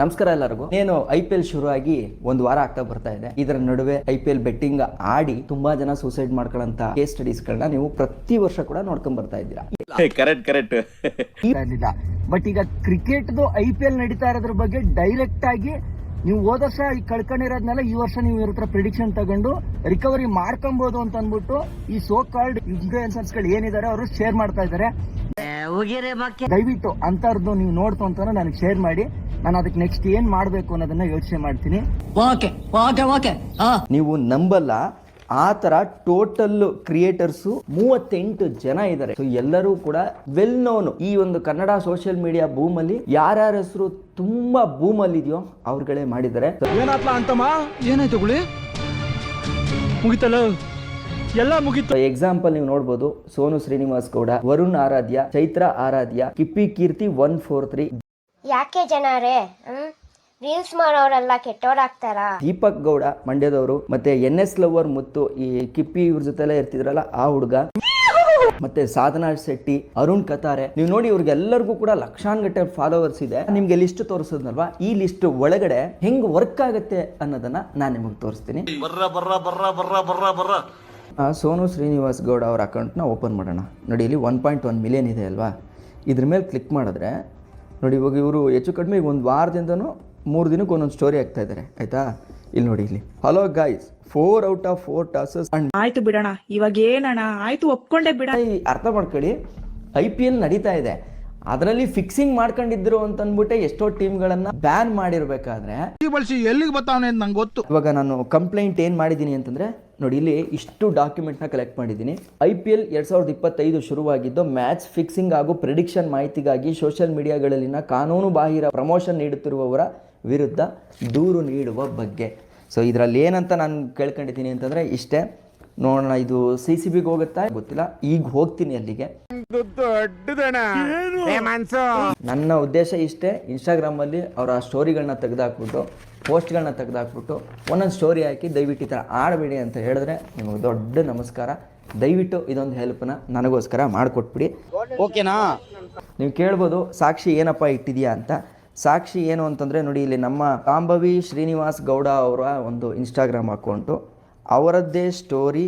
ನಮಸ್ಕಾರ ಎಲ್ಲರಿಗೂ. నేను ಐ ಪಿ ಎಲ್ ಶುರುವಾಗಿ ಒಂದು ವಾರ ಆಗ್ತಾ ಬರ್ತಾ ಇದೆ. ಇದರ ನಡುವೆ ಐ ಪಿ ಎಲ್ ಬೆಟ್ಟಿಂಗ್ ಆಡಿ ತುಂಬಾ ಜನ ಸೂಸೈಡ್ ಮಾಡ್ಕೊಳ್ಳಂತ ಕೇಸ್ ಸ್ಟಡೀಸ್ ಗಳನ್ನ ನೀವು ಪ್ರತಿ ವರ್ಷ ಕೂಡ ನೋಡ್ಕೊಂಡ್ ಬರ್ತಾ ಇದ್ದೀರಾ? ಕರೆಕ್ಟ್ ಕರೆಕ್ಟ್ ಬಟ್ ಈಗ ಕ್ರಿಕೆಟ್ದು ಐ ಪಿ ಎಲ್ ನಡೀತಾ ಇರೋದ್ರ ಬಗ್ಗೆ ಡೈರೆಕ್ಟ್ ಆಗಿ ನೀವು ಹೋದ ವರ್ಷ ಈ ಕಳ್ಕೊಂಡಿರೋದ್ನೆಲ್ಲ ಈ ವರ್ಷ ನೀವು ಇವ್ರ ಹತ್ರ ಪ್ರಿಡಿಕ್ಷನ್ ತಗೊಂಡು ರಿಕವರಿ ಮಾಡ್ಕೊಬಹುದು ಅಂತ ಅಂದ್ಬಿಟ್ಟು ಈ ಸೋ ಕಾಲ್ಡ್ ಇನ್ಫ್ಲೂಯೆನ್ಸರ್ಸ್ಗಳು ಏನಿದ್ದಾರೆ ಅವರು ಶೇರ್ ಮಾಡ್ತಾ ಇದ್ದಾರೆ. ದಯವಿಟ್ಟು ಅಂತರ್ದು ನೀವು ನೋಡ್ತು ಅಂತ ನನಗೆ ಶೇರ್ ಮಾಡಿ. ನಾನು ಅದಕ್ಕೆ ನೆಕ್ಸ್ಟ್ ಏನ್ ಮಾಡ್ಬೇಕು ಅನ್ನೋದನ್ನ ಯೋಚನೆ ಮಾಡ್ತೀನಿ. Okay okay okay. ನೀವು ನಂಬಲ್ಲ ಆ ತರ ಟೋಟಲ್ ಕ್ರಿಯೇಟರ್ಸ್ ಮೂವತ್ತೆಂಟು ಜನ ಇದ್ದಾರೆ ಸೊ ಎಲ್ಲರೂ ಕೂಡ ವೆಲ್ ನೋನ್ ಈ ಒಂದು ಕನ್ನಡ ಸೋಷಿಯಲ್ ಮೀಡಿಯಾ ಬೂಮ್ ಅಲ್ಲಿ ಯಾರ್ಯಾರ ಹೆಸರು ತುಂಬಾ ಬೂಮ್ ಅಲ್ಲಿ ಇದೆಯೋ ಅವ್ರಗಳೇ ಮಾಡಿದ್ದಾರೆ ಏನಾಯ್ತು ಗುಳಿ? ಮುಗಿತಲ್ಲ? ಎಲ್ಲ ಮುಗಿತು. ಎಕ್ಸಾಂಪಲ್ ನೀವು ನೋಡ್ಬೋದು Sonu Srinivas Gowda Varun Aradhya Chaitra Aradhya Kippi Keerthi one four three. ಯಾಕೆ ಜನರೇ ರೀಲ್ಸ್ ಮಾಡೋರೆಲ್ಲ ಕೆಟ್ಟವರಾಗ್ತಾರ ದೀಪಕ್ ಗೌಡ ಮಂಡ್ಯದವರು ಮತ್ತೆ ಎನ್ ಎಸ್ ಲವರ್ ಮುತ್ತು ಈ ಕಿಪ್ಪಿ ಇವ್ರ ಜೊತೆಲ್ಲ ಇರ್ತಿದ್ರಲ್ಲ ಆ ಹುಡುಗ. ಮತ್ತೆ ಸಾಧನಾ ಶೆಟ್ಟಿ ಅರುಣ್ ಕತಾರೆ. ನೀವು ನೋಡಿ ಇವ್ರಿಗೆಲ್ಲರಿಗೂ ಕೂಡ ಲಕ್ಷಾನ್ಗಟ್ಟೆ ಫಾಲೋವರ್ಸ್ ಇದೆ. ನಿಮ್ಗೆ ಲಿಸ್ಟ್ ತೋರಿಸೋದ್ನಲ್ವಾ? ಈ ಲಿಸ್ಟ್ ಒಳಗಡೆ ಹೆಂಗ್ ವರ್ಕ್ ಆಗುತ್ತೆ ಅನ್ನೋದನ್ನ ನಾನು ನಿಮಗೆ ತೋರಿಸ್ತೀನಿ. ಆ, ಸೋನು ಶ್ರೀನಿವಾಸ್ ಗೌಡ ಅವ್ರ ಅಕೌಂಟ್ನ ಓಪನ್ ಮಾಡೋಣ. ನೋಡಿ ಇಲ್ಲಿ ಒನ್ ಪಾಯಿಂಟ್ ಒನ್ ಮಿಲಿಯನ್ ಇದೆ ಅಲ್ವಾ? ಇದ್ರ ಮೇಲೆ ಕ್ಲಿಕ್ ಮಾಡಿದ್ರೆ ನೋಡಿ ಇವಾಗ ಇವರು ಹೆಚ್ಚು ಕಡಿಮೆ ಈಗ ಒಂದು ವಾರದಿಂದನೂ ಮೂರು ದಿನಕ್ಕೆ ಒಂದೊಂದು ಸ್ಟೋರಿ ಆಗ್ತಾ ಇದ್ದಾರೆ ಆಯ್ತಾ? ಇಲ್ಲಿ ನೋಡಿ ಇಲ್ಲಿ. Hello guys four out of four tosses and ಆಯ್ತು ಬಿಡೋಣ. ಇವಾಗ ಏನಣ್ಣ? ಆಯ್ತು ಒಪ್ಕೊಂಡೆ ಬಿಡ ಅರ್ಥ ಮಾಡ್ಕೊಳ್ಳಿ. ಐ ಪಿ ಎಲ್ ನಡೀತಾ ಇದೆ. ಅದರಲ್ಲಿ ಫಿಕ್ಸಿಂಗ್ ಮಾಡ್ಕೊಂಡಿದ್ರು ಅಂತ ಅಂದ್ಬಿಟ್ಟೆ ಎಷ್ಟೋ ಟೀಮ್ಗಳನ್ನ ಬ್ಯಾನ್ ಮಾಡಿರ್ಬೇಕಾದ್ರೆ ಬಳಸಿ ಎಲ್ಲಿಗೆ ಬರ್ತಾವನೆ ಅಂತ ನಂಗೆ ಗೊತ್ತು. ಇವಾಗ ನಾನು ಕಂಪ್ಲೇಂಟ್ ಏನು ಮಾಡಿದ್ದೀನಿ ಅಂತಂದರೆ ನೋಡಿ ಇಲ್ಲಿ ಇಷ್ಟು ಡಾಕ್ಯುಮೆಂಟ್ನ ಕಲೆಕ್ಟ್ ಮಾಡಿದ್ದೀನಿ. ಐ ಪಿ ಎಲ್ ಎರಡು ಸಾವಿರದ ಇಪ್ಪತ್ತೈದು ಶುರುವಾಗಿದ್ದು ಮ್ಯಾಚ್ ಫಿಕ್ಸಿಂಗ್ ಹಾಗೂ ಪ್ರಿಡಿಕ್ಷನ್ ಮಾಹಿತಿಗಾಗಿ ಸೋಷಿಯಲ್ ಮೀಡಿಯಾಗಳಲ್ಲಿನ ಕಾನೂನು ಬಾಹಿರ ಪ್ರಮೋಷನ್ ನೀಡುತ್ತಿರುವವರ ವಿರುದ್ಧ ದೂರು ನೀಡುವ ಬಗ್ಗೆ. ಸೊ ಇದರಲ್ಲಿ ಏನಂತ ನಾನು ಕೇಳ್ಕೊಂಡಿದ್ದೀನಿ ಅಂತಂದರೆ ಇಷ್ಟೇ. ನೋಡೋಣ ಇದು ಸಿ ಸಿ ಬಿಗೆ ಹೋಗುತ್ತಾ ಗೊತ್ತಿಲ್ಲ. ಈಗ ಹೋಗ್ತೀನಿ ಅಲ್ಲಿಗೆ. ನನ್ನ ಉದ್ದೇಶ ಇಷ್ಟೇ ಇನ್ಸ್ಟಾಗ್ರಾಮಲ್ಲಿ ಅವರ ಸ್ಟೋರಿಗಳನ್ನ ತೆಗೆದಾಕ್ಬಿಟ್ಟು ಪೋಸ್ಟ್ಗಳನ್ನ ತೆಗೆದಾಕ್ಬಿಟ್ಟು ಒಂದೊಂದು ಸ್ಟೋರಿ ಹಾಕಿ ದಯವಿಟ್ಟು ಈ ಥರ ಆಡಬೇಡಿ ಅಂತ ಹೇಳಿದ್ರೆ ನಿಮಗೆ ದೊಡ್ಡ ನಮಸ್ಕಾರ. ದಯವಿಟ್ಟು ಇದೊಂದು ಹೆಲ್ಪ್ನ ನನಗೋಸ್ಕರ ಮಾಡಿಕೊಟ್ಬಿಡಿ. ಓಕೆನಾ? ನೀವು ಕೇಳ್ಬೋದು ಸಾಕ್ಷಿ ಏನಪ್ಪ ಇಟ್ಟಿದೆಯಾ ಅಂತ. ಸಾಕ್ಷಿ ಏನು ಅಂತಂದರೆ ನೋಡಿ ಇಲ್ಲಿ ನಮ್ಮ ಕಾಂಬವಿ ಶ್ರೀನಿವಾಸ್ ಗೌಡ ಅವರ ಒಂದು ಇನ್ಸ್ಟಾಗ್ರಾಮ್ ಅಕೌಂಟು ಅವರದ್ದೇ ಸ್ಟೋರಿ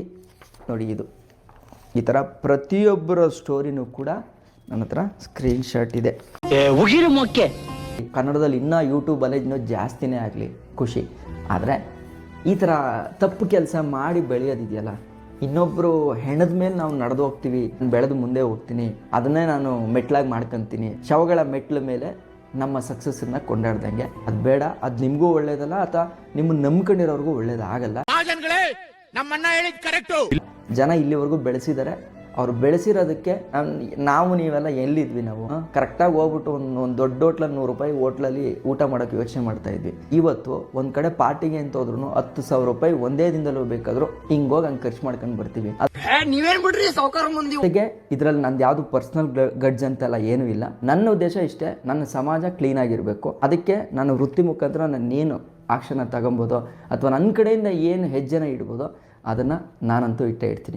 ನೋಡಿ ಇದು. ಈ ಥರ ಪ್ರತಿಯೊಬ್ಬರ ಸ್ಟೋರಿನೂ ಕೂಡ ನನ್ನ ಹತ್ರ ಸ್ಕ್ರೀನ್ಶಾಟ್ ಇದೆ. ಉಗಿರು ಮೊಕ್ಕೆ. ಕನ್ನಡದಲ್ಲಿ ಇನ್ನೂ ಯೂಟ್ಯೂಬಲ್ಲಿ ಇನ್ನೂ ಜಾಸ್ತಿನೇ ಆಗಲಿ ಖುಷಿ. ಆದರೆ ಈ ಥರ ತಪ್ಪು ಕೆಲಸ ಮಾಡಿ ಬೆಳೆಯೋದಿದೆಯಲ್ಲ? ಇನ್ನೊಬ್ಬರು ಹೆಣದ ಮೇಲೆ ನಾವು ನಡೆದು ಹೋಗ್ತೀವಿ ಬೆಳೆದು ಮುಂದೆ ಹೋಗ್ತೀನಿ ಅದನ್ನೇ ನಾನು ಮೆಟ್ಲಾಗಿ ಮಾಡ್ಕೊತೀನಿ ಶವಗಳ ಮೆಟ್ಲ ಮೇಲೆ ನಮ್ಮ ಸಕ್ಸಸ್ಸನ್ನು ಕೊಂಡಾಡ್ದಂಗೆ. ಅದು ಬೇಡ ಅದು ನಿಮಗೂ ಒಳ್ಳೇದಲ್ಲ ಅಥವಾ ನಿಮ್ಮ ನಂಬ್ಕೊಂಡಿರೋರ್ಗೂ ಒಳ್ಳೇದಾಗಲ್ಲ. ನಮ್ಮನ್ನ ಹೇಳಿದ್ ಕರೆಕ್ಟು. ಜನ ಇಲ್ಲಿವರೆಗೂ ಬೆಳೆಸಿದ್ದಾರೆ ಅವ್ರು ಬೆಳೆಸಿರೋದಕ್ಕೆ ನಾವು ನೀವೆಲ್ಲ ಎಲ್ಲಿದ್ವಿ ನಾವು? ಕರೆಕ್ಟಾಗಿ ಹೋಗ್ಬಿಟ್ಟು ಒಂದು ಒಂದು ದೊಡ್ಡ ಹೋಟ್ಲಲ್ಲಿ ನೂರು ರೂಪಾಯಿ ಹೋಟ್ಲಲ್ಲಿ ಊಟ ಮಾಡೋಕೆ ಯೋಚನೆ ಮಾಡ್ತಾ ಇದ್ವಿ. ಇವತ್ತು ಒಂದು ಕಡೆ ಪಾರ್ಟಿಗೆ ಅಂತ ಹೋದ್ರು ಹತ್ತು ಸಾವಿರ ರೂಪಾಯಿ ಒಂದೇ ದಿನದಲ್ಲೂ ಬೇಕಾದರೂ ಹೋಗಿ ಹಂಗೆ ಖರ್ಚು ಮಾಡ್ಕೊಂಡು ಬರ್ತೀವಿ. ನೀವೇನ್ ಬಿಡ್ರಿ ಸಾವುಕಾರ ಮುಂದೆ? ಜೊತೆಗೆ ಇದರಲ್ಲಿ ನಂದು ಯಾವುದು ಪರ್ಸನಲ್ ಗಡ್ಜ್ ಅಂತೆಲ್ಲ ಏನೂ ಇಲ್ಲ. ನನ್ನ ಉದ್ದೇಶ ಇಷ್ಟೇ ನನ್ನ ಸಮಾಜ ಕ್ಲೀನ್ ಆಗಿರಬೇಕು. ಅದಕ್ಕೆ ನಾನು ವೃತ್ತಿ ಮುಖಾಂತರ ನಾನೇನು ಆಕ್ಷನ್ನ ತಗೊಬೋದು ಅಥವಾ ನನ್ನ ಕಡೆಯಿಂದ ಏನು ಹೆಜ್ಜೆನ ಇಡ್ಬೋದೋ ಅದನ್ನು ನಾನಂತೂ ಇಟ್ಟೇ ಇಡ್ತೀನಿ